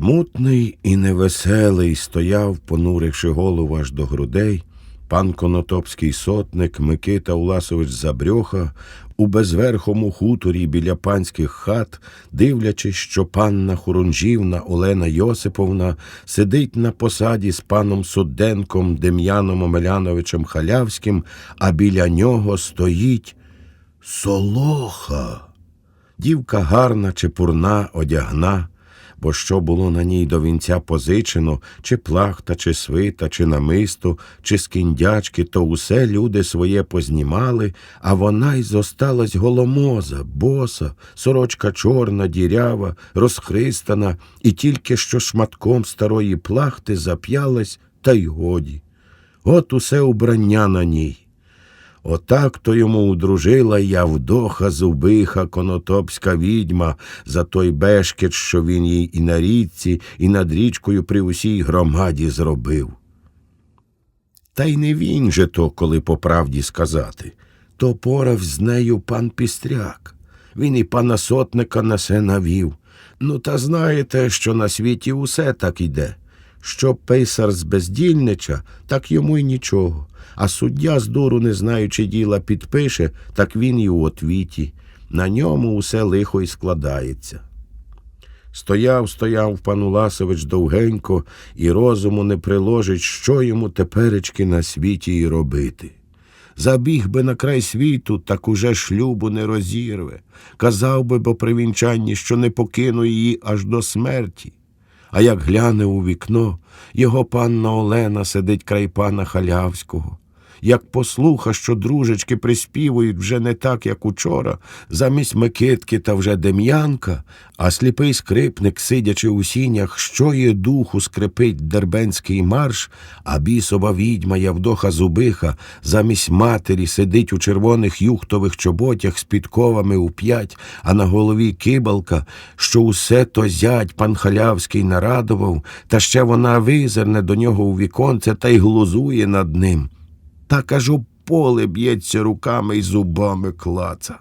Смутний і невеселий стояв, понуривши голову аж до грудей, пан конотопський сотник Микита Уласович Забрьоха у безверхому хуторі біля панських хат, дивлячись, що панна Хорунжівна Олена Йосиповна сидить на посаді з паном Суденком Дем'яном Омеляновичем Халявським, а біля нього стоїть Солоха. Дівка гарна, чепурна, одягна, бо що було на ній до вінця позичено, чи плахта, чи свита, чи намисто, чи скіндячки, то усе люди своє познімали, а вона й зосталась голомоза, боса, сорочка чорна, дірява, розхристана, і тільки що шматком старої плахти зап'ялась, та й годі. От усе убрання на ній. Отак то йому удружила Явдоха Зубиха, конотопська відьма, за той бешкет, що він їй і на річці, і над річкою при усій громаді зробив. Та й не він же то, коли по правді сказати, то порав з нею пан Пістряк. Він і пана сотника на се навів. Ну, та знаєте, що на світі усе так іде. Що писар збездільнича, так йому й нічого. А суддя з дуру, не знаючи діла, підпише, так він і у отвіті. На ньому усе лихо й складається. Стояв, стояв пан Уласович довгенько і розуму не приложить, що йому теперечки на світі й робити. Забіг би на край світу, так уже шлюбу не розірве. Казав би, бо при вінчанні, що не покину її аж до смерті. А як гляне у вікно, його панна Олена сидить край пана Халявського. Як послуха, що дружечки приспівують вже не так, як учора, замість Микитки та вже Дем'янка, а сліпий скрипник, сидячи у сінях, що є духу скрипить дербенський марш, а бісова відьма Явдоха Зубиха замість матері сидить у червоних юхтових чоботях з підковами у п'ять, а на голові кибалка, що усе то зять пан Халявський нарадував, та ще вона визирне до нього у віконце та й глузує над ним. Так аж у поле б'ється руками й зубами клаца.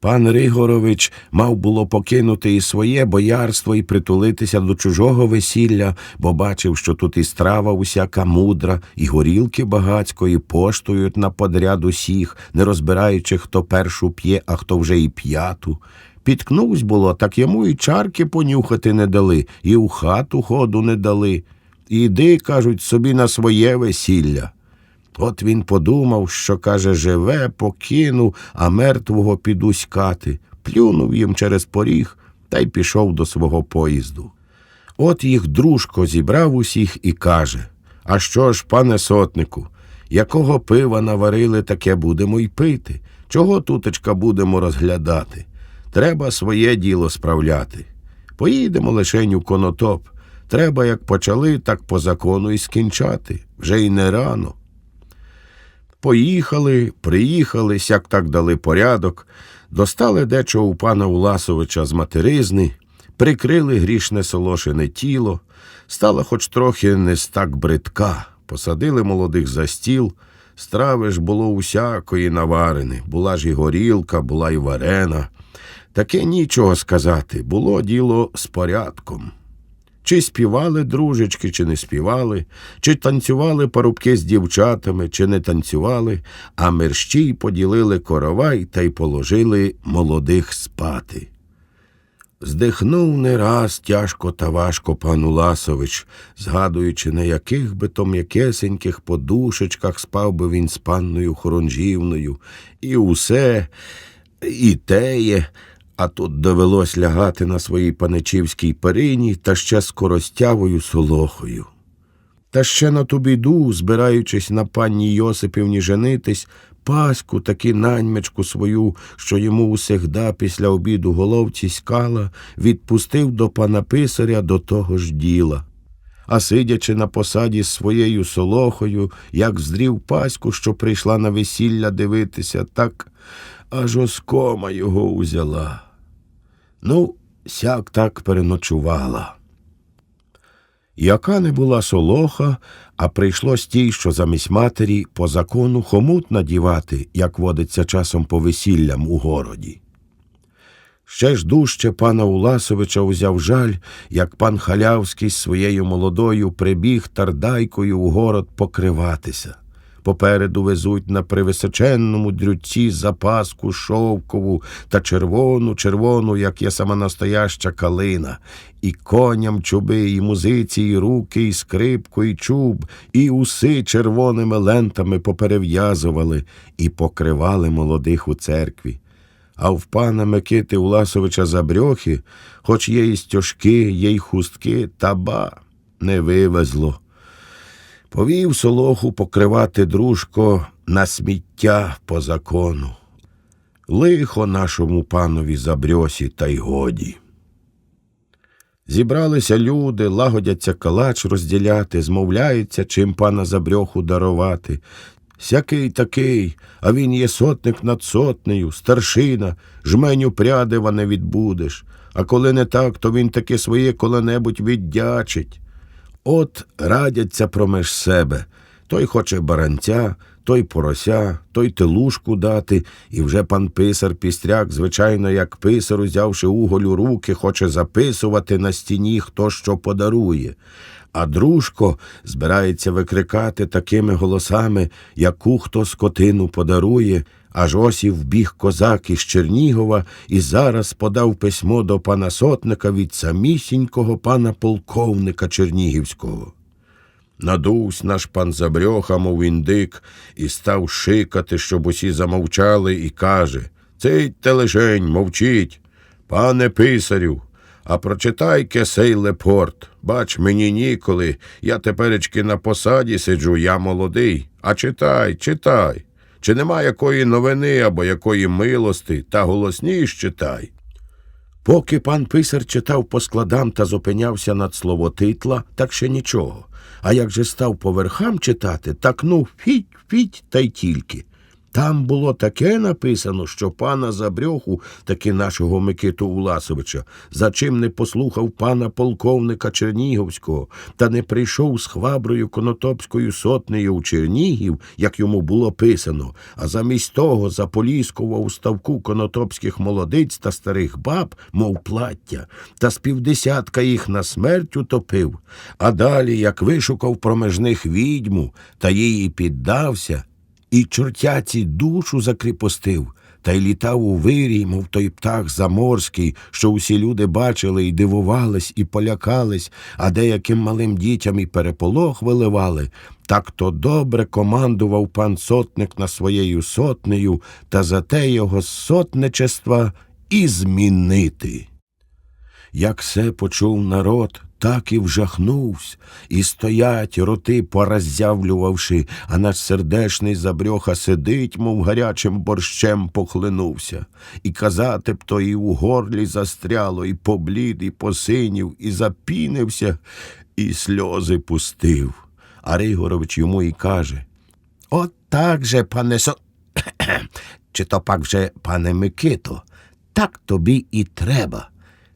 Пан Ригорович мав було покинути і своє боярство і притулитися до чужого весілля, бо бачив, що тут і страва усяка мудра, і горілки багацької поштують на подряд усіх, не розбираючи, хто першу п'є, а хто вже і п'яту. Підкнусь було, так йому і чарки понюхати не дали, і у хату ходу не дали. Іди, кажуть, собі на своє весілля. От він подумав, що, каже, живе, покину, а мертвого піду скати, плюнув їм через поріг та й пішов до свого поїзду. От їх дружко зібрав усіх і каже А що ж, пане сотнику, якого пива наварили, таке будемо й пити. Чого тутечка будемо розглядати? Треба своє діло справляти. Поїдемо лишень у конотоп. Треба, як почали, так по закону і скінчати. Вже й не рано. Поїхали, приїхали, сяк так дали порядок, достали дечого у пана Уласовича з материзни, прикрили грішне солошине тіло, стала хоч трохи не так бридка, посадили молодих за стіл, страви ж було усякої наварене, була ж і горілка, була й варена. Таке нічого сказати, було діло з порядком. Чи співали дружечки, чи не співали, чи танцювали парубки з дівчатами, чи не танцювали, а мерщій поділили коровай та й положили молодих спати. Здихнув не раз тяжко та важко пан Уласович, згадуючи, на яких би то м'якесеньких подушечках спав би він з панною Хоронжівною, і усе, і теє, а тут довелось лягати на своїй паничівській перині та ще з коростявою солохою. Та ще на ту біду, збираючись на панні Йосипівні женитись, паську таки наньмечку свою, що йому усегда після обіду головці скала, відпустив до пана писаря до того ж діла. А сидячи на посаді з своєю солохою, як здрів паську, що прийшла на весілля дивитися, так аж оскома його узяла. Ну, сяк так переночувала. Яка не була солоха, а прийшлось тій, що замість матері по закону хомут надівати, як водиться часом по весіллям у городі. Ще ж дужче пана Уласовича узяв жаль, як пан Халявський з своєю молодою прибіг тардайкою у город покриватися. Попереду везуть на привисоченному дрюці запаску шовкову та червону, червону, як є сама настояща калина, і коням чуби, і музиці, і руки, і скрипку, і чуб, і уси червоними лентами поперев'язували і покривали молодих у церкві. А в пана Микити Уласовича забрьохи, хоч є і стяжки, є й хустки, та ба не вивезло. Повів солоху покривати дружко на сміття по закону. Лихо нашому панові забрьосі та й годі. Зібралися люди, лагодяться калач розділяти, змовляються, чим пана забрьоху дарувати. Сякий такий, а він є сотник над сотнею, старшина, жменю прядива не відбудеш, а коли не так, то він таки своє коли-небудь віддячить. От радяться промеж себе. Той хоче баранця, той порося, той телушку дати, і вже пан писар пістряк, звичайно, як писар, узявши уголь у руки, хоче записувати на стіні, хто що подарує. А дружко збирається викрикати такими голосами, яку хто скотину подарує, аж ось і вбіг козак із Чернігова і зараз подав письмо до пана сотника від самісінького пана полковника Чернігівського. Надувсь наш пан Забрьоха, мов індик, і став шикати, щоб усі замовчали, і каже Цитьте лишень, мовчіть, пане писарю, а прочитайте сей лепорт. Бач, мені ніколи, я теперечки на посаді сиджу, я молодий. А читай, читай. Чи нема якої новини або якої милости, та голосніш читай. Поки пан писар читав по складам та зупинявся над словотитла, так ще нічого. А як же став по верхам читати, так ну фіть, фіть, та й тільки. Там було таке написано, що пана Забрьоху, таки нашого Микиту Уласовича, за чим не послухав пана полковника Чернігівського та не прийшов з хваброю конотопською сотнею у Чернігів, як йому було писано, а замість того заполіскував у ставку конотопських молодиць та старих баб, мов плаття, та з півдесятка їх на смерть утопив, а далі, як вишукав промеж них відьму та їй піддався, і чортяці душу закріпостив, та й літав у вирій, мов той птах заморський, що усі люди бачили і дивувались, і полякались, а деяким малим дітям і переполох виливали. Так то добре командував пан сотник на своєю сотнею, та за те його сотничества і змінити. Як все почув народ, так і вжахнувсь, і стоять роти пораззявлювавши, а наш сердешний забрьоха сидить, мов гарячим борщем похлинувся, і казати б то і у горлі застряло, і поблід, і посинів, і запінився, і сльози пустив. А Ригорович йому і каже От так же, пане со. Чи то пак вже, пане Микито, так тобі і треба.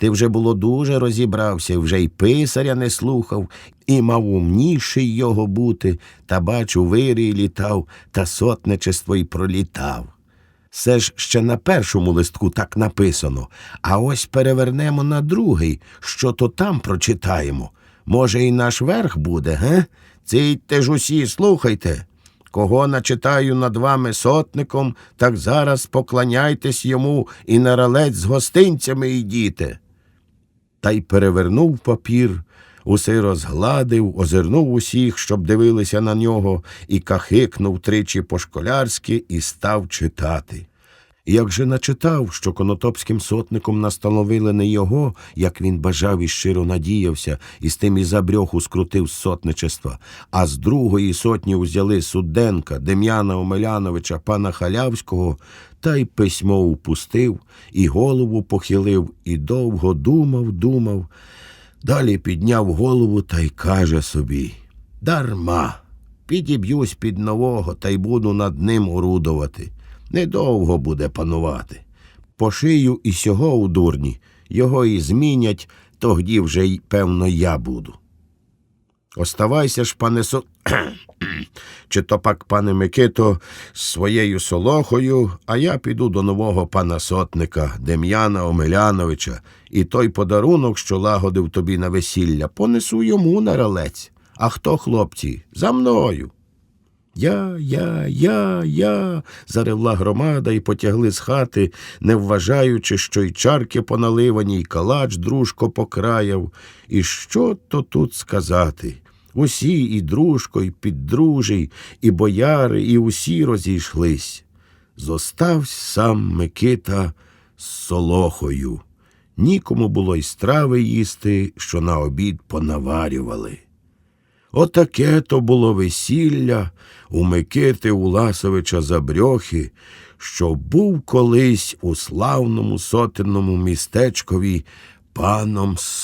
Ти вже було дуже розібрався, вже й писаря не слухав, і мав умніший його бути, та бачу, вирій літав, та сотничество й пролітав. Все ж ще на першому листку так написано, а ось перевернемо на другий, що то там прочитаємо. Може, і наш верх буде, ге? Ційте ж усі, слухайте. Кого начитаю над вами сотником, так зараз поклоняйтесь йому і на ралець з гостинцями йдіте та й перевернув папір, усе розгладив, озирнув усіх, щоб дивилися на нього, і кахикнув тричі по-школярськи і став читати. Як же начитав, що конотопським сотником настановили не його, як він бажав і щиро надіявся, і з тим і забрьоху скрутив з сотничества, а з другої сотні узяли Суденка, Дем'яна Омеляновича, пана Халявського, та й письмо упустив, і голову похилив, і довго думав, думав. Далі підняв голову та й каже собі Дарма, підіб'юсь під нового та й буду над ним орудувати. Недовго буде панувати. По шию і сього у дурні, його і змінять, тоді вже й певно я буду. Оставайся ж, пане со. чи то пак, пане Микито, з своєю солохою, а я піду до нового пана сотника Дем'яна Омеляновича, і той подарунок, що лагодив тобі на весілля, понесу йому на ралець. А хто, хлопці, за мною? Я, я, я, я. заревла громада і потягли з хати, не вважаючи, що й чарки поналивані, й калач дружко покраяв. І що то тут сказати? Усі і дружко, і піддружий, і бояри, і усі розійшлись. Зоставсь сам Микита з солохою. Нікому було й страви їсти, що на обід понаварювали. Отаке то було весілля у Микити Уласовича Забрьохи, що був колись у славному сотенному містечкові паном Со.